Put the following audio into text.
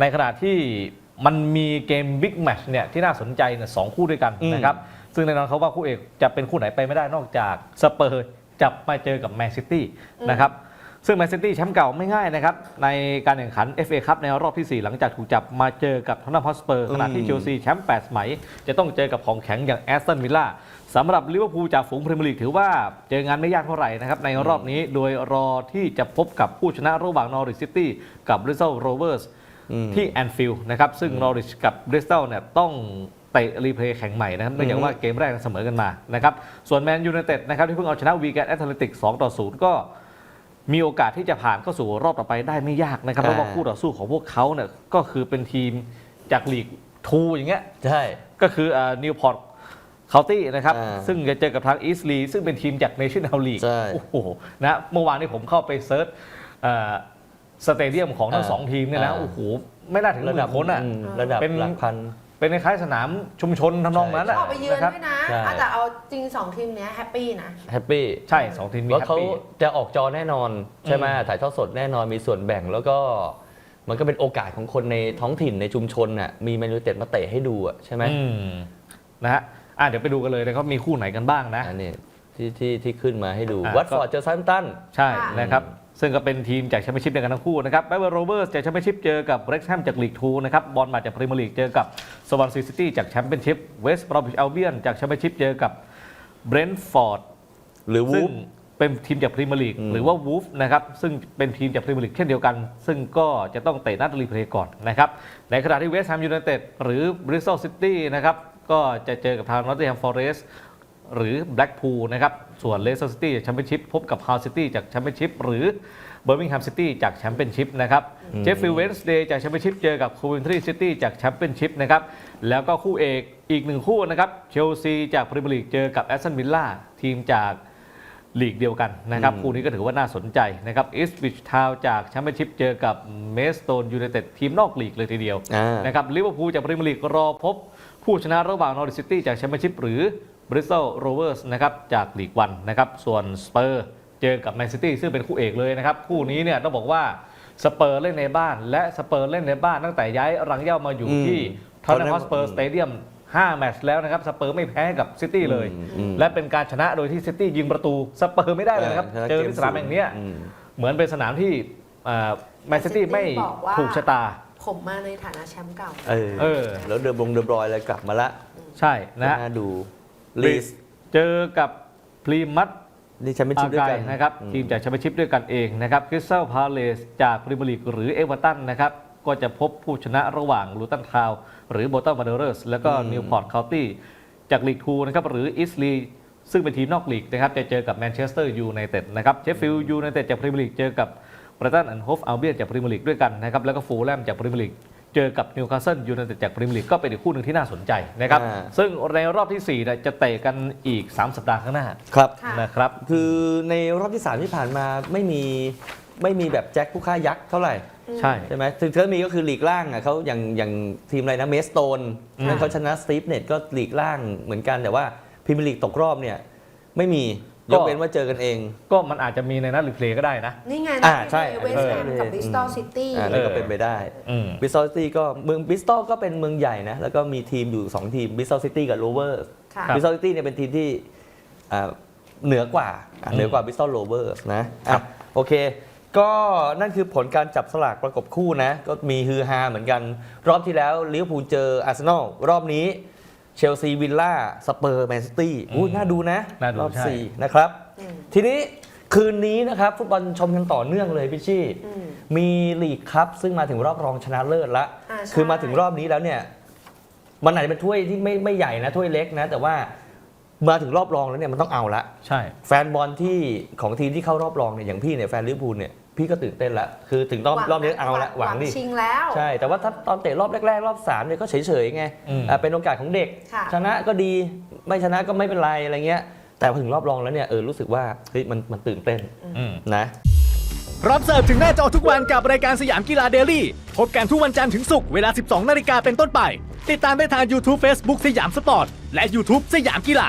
ในขณะที่มันมีเกมบิ๊กแมตช์เนี่ยที่น่าสนใจเนี่ยสองคู่ด้วยกันอืมนะครับ ซึ่งแน่นอนเขาว่าคู่เอกจะเป็นคู่ไหนไปไม่ได้นอกจากสเปอร์จับมาเจอกับแมนซิตี้นะครับซึ่งแมนซิตี้แชมป์เก่าไม่ง่ายนะครับ ในการแข่งขัน FA คัพในรอบทีสี่ 4 หลังจากถูกจับมาเจอกับทอตแนมฮอสเปอร์ขณะที่เชลซีแชมป์8สมัย จะต้องเจอกับของแข็งอย่างแอสตันวิลล่าสำหรับลิเวอร์พูลจากฝูงพรีเมียร์ลีกถือว่าเจองานไม่ยากเท่าไหร่นะครับ ในรอบนี้โดยรอที่จะพบกับผู้ชนะระหว่างนอริ c ซิตี้กับบริส t ลโรเวอร์สอืม ที่แอนฟิลด์นะครับซึ่งนอริชกับบริส t ลเนี่ยต้องเตะรีเพลย์แข่งใหม่นะครับเนื่องจากว่าเกมแรกเสมอกันมานะครับส่วนแมนยู i นเต็ดนะครับที่เพิ่งเอาชนะวีแกนแอตเลติก2ต่อ0ก็มีโอกาสที่จะผ่านเข้าสู่รอบต่อไปได้ไม่ยากนะครับเพราะว่าอ่าคู่ต่อสู้ของพวกเขาเนี่ยก็คือเป็นทีมจากลีกทูอย่างเงี้ยใช่ก็คือนิวพอร์ตเคาน์ตี้นะครับอ่าซึ่งจะเจอกับทางอีสลีซึ่งเป็นทีมจากเนชั่นแนลลีกใช่โอ้โหนะเมื่อวานนี้ผมเข้าไปเซิร์ช สเตเดียมของทั้งอ่าสองทีมเนี่ยนะอ่า โอ้โหไม่น่าถึงหระมื่ดับนคนอะ อืมระดับเป็น หลักพัน เป็นคล้ายๆสนามชุมชนทำนองนั้นใช่อะออกไปเยือนนะครับด้วยนะใช่ อะแต่เอาจริงสองทีมเนี้ยแฮปปี้นะ แฮปปี้ใช่สองทีมมีว่าแฮปเขาปี้ จะออกจอแน่นอน ใช่ไหมอืมถ่ายทอดสดแน่นอนมีส่วนแบ่งแล้วก็มันก็เป็นโอกาสของคนในท้องถิ่นในชุมชนน่ะมีแมนยูเต็ดมาเตะให้ดูอะใช่ไหมอืมนะฮะอะเดี๋ยวไปดูกันเลยนะครับมีคู่ไหนกันบ้างนะ อันนี้ที่ที่ที่ขึ้นมาให้ดูอะวัตฟอร์ดเจอซัมตัน ใช่ค่ะนะครับ ซึ่งก็เป็นทีมจากแชมเปี้ยนชิพเดียวกันทั้งคู่นะครับแบเวอร์โรเวอร์สจากแชมเปี้ยนชิพเจอกับเร็กแฮมจากลีกทูนะครับบอลมาจากพรีเมียร์ลีกเจอกับสวอนซีซิตี้จากแชมเปี้ยนชิพเวสต์บรอมวิชอัลเบียนจากแชมเปี้ยนชิพเจอกับเบรนท์ฟอร์ดหรือวูซึ่งฟ เป็นทีมจากพรีเมียร์ลีกอืมหรือว่าวูฟนะครับซึ่งเป็นทีมจากพรีเมียร์ลีกเช่นเดียวกัน ซึ่งก็จะต้องเตะนัดรีเพลย์ก่อนนะครับในขณะที่เวสต์แฮมยูไนเต็ดหรือบริสตอลซิตี้นะครับก็จะเจอกับทางนอตติงแฮมฟอเรสต์ หรือแบล็กพูลนะครับ ส่วนเลสเตอร์ซิตี้จากแชมเปี้ยนชิพพบกับฮาวซิตี้จากแชมเปี้ยนชิพหรือเบอร์มิงแฮมซิตี้จากแชมเปี้ยนชิพนะครับ เจฟฟิลด์เวนส์เดย์จากแชมเปี้ยนชิพเจอกับโคเวนทรีซิตี้จากแชมเปี้ยนชิพนะครับ แล้วก็คู่เอกอีกหนึ่งคู่นะครับ เชลซีจากพรีเมียร์ลีกเจอกับแอสตันวิลล่าทีมจากลีกเดียวกันนะครับอืมคู่นี้ก็ถือว่าน่าสนใจนะครับอิสบิชทาวจากแชมเปี้ยนชิพเจอกับเมสโตนยูไนเต็ดทีมนอกลีกเลยทีเดียวอ่านะครับลิเวอร์พูลจากพรีเมียร์ลีกรอพบผู้ชนะระหว่างนอริ c ซิตี้จากแชมเปี้ยนชิพหรือ บริสตอลโรเวอร์สนะครับจากลีกวันนะครับส่วนสเปอร์เจอกับแมนซิตี้ซึ่งเป็นคู่เอกเลยนะครับ คู่นี้เนี่ยต้องบอกว่าสเปอร์เล่นในบ้านและสเปอร์เล่นในบ้านตั้งแต่ย้ายรังเหย้ามาอยู่อืมที่ทอตแนม Tottenham ฮอสเปอร์สเตเดียม5แมตช์แล้วนะครับสเปอร์ไม่แพ้กับซิตี้เลยอืมอืมและเป็นการชนะโดยที่ซิตี้ยิงประตูสเปอร์ไม่ได้เลยนะครับชนะเจอที่สนามแห่งเนี้ยอืมเหมือนเป็นสนามที่แมนซิตี้ City ไม่บอกว่าถูกชะตา ผมมาในฐานะแชมป์เก่าเออเออ แล้วเดิมลงเดิมรอยอะไรกลับมาละ ใช่นะฮะน่าดู ลีสเจอกับพรีมัตนี่แชมเปี้ยนอาชิพด้วยกายกันนะครับอืมทีมจากแชมเปี้ยนชิพด้วยกันเองนะครับคริสตัลพาเลสจากพรีเมียร์ลีกหรือเอเวอร์ตันนะครับก็จะพบผู้ชนะระหว่างลูตันทาวหรือโบตันมาเดอร์สแล้วก็นิวพอร์ตคาวตี้จากลีกทูนะครับหรืออิสลีซึ่งเป็นทีมนอกลีกนะครับจะเจอกับแมนเชสเตอร์ยูไนเต็ดนะครับเชฟฟิลด์ยูไนเต็ดจากพรีเมียร์ลีกเจอกับบรตันแอนด์โฮฟอัลเบียนจากพรีเมียร์ลีกด้วยกันนะครับแล้วก็ฟูลแลมจากพรีเมียร์ลีก เจอกับนิวคาสเซิลยูไนเต็ดจากพรีเมียร์ลีกก็เป็นอีกคู่หนึ่งที่น่าสนใจนะครับ อ่า ซึ่งในรอบที่4เนี่ยจะเตะกันอีก 3 สัปดาห์ข้างหน้าครับ ค่ะ นะครับ คือในรอบที่ 3 ที่ผ่านมาไม่มีไม่มีแบบแจ็คผู้ฆ่ายักษ์เท่าไหร่ ใช่ ใช่ไหมถึงถ้ามีก็คือหลีกล่างอะเขาอย่างอย่างทีมอะไรนะเมสโตนอืม นั่นเขาชนะสตีฟเน็ตก็หลีกล่างเหมือนกันแต่ว่าพรีเมียร์ลีกตกรอบเนี่ยไม่มี ยกเว้นว่าเจอกันเอง ก็มันอาจจะมีในนัดรีเพลย์ก็ได้นะ นี่ไงอ่าใช่ เวสต์แฮมเออกับบิสตอลซิตี้อ่านั่นก็เป็นไปได้อืม บิสตอลซิตี้ก็เมืองบิสตอลก็เป็นเมืองใหญ่นะ แล้วก็มีทีมอยู่ 2 ทีมบิสตอลซิตี้กับโรเวอร์ ค่ะครับบิสตอลซิตี้เนี่ยเป็นทีมที่อ่าเหนือกว่าอะอืมเหนือกว่าบิสตอลโรเวอร์นะอะโอเค ก็นั่นคือผลการจับสลากประกบคู่นะ ก็มีฮือฮาเหมือนกัน รอบที่แล้วลิเวอร์พูลเจออาร์เซนอลรอบนี้ เชลซีวิลล่าสเปอร์แมนซิตี้อู้น่าดูนะน่าดูรอบใช่ สี่นะครับอืมทีนี้คืนนี้นะครับ ฟุตบอลชมกันต่อเนื่องเลยพี่ชี่ อืม มีลีกครับ ซึ่งมาถึงรอบรองชนะเลิศละ อ่าใช่ คือมาถึงรอบนี้แล้วเนี่ย มันอาจจะเป็นถ้วยที่ไม่ไม่ใหญ่นะถ้วยเล็กนะ แต่ว่า มาถึงรอบรองแล้วเนี่ยมันต้องเอาละใช่ แฟนบอลที่ของทีมที่เข้ารอบรองเนี่ยอย่างพี่เนี่ยแฟนลิเวอร์พูลเนี่ยพี่ก็ตื่นเต้นละคือถึงรอบหวังรอบนี้เอาละหวังดิชิงแล้วใช่แต่ว่าถ้าตอนเตะรอบแรกๆ รอบ3เนี่ยก็เฉยๆไงอืมอะเป็นโอกาสของเด็กค่ะชนะก็ดีไม่ชนะก็ไม่เป็นไรอะไรเงี้ย แต่พอถึงรอบรองแล้วเนี่ยเออรู้สึกว่าเฮ้ยมันมันตื่นเต้นอืมนะรับเสิร์ฟถึงหน้าจอทุกวันกับรายการสยามกีฬาเดลี่พบกันทุกวันจันทร์ถึงศุกร์เวลา 12 นาฬิกาเป็นต้นไป ติดตามได้ทาง YouTube Facebook สยามสปอร์ตและ YouTube สยามกีฬา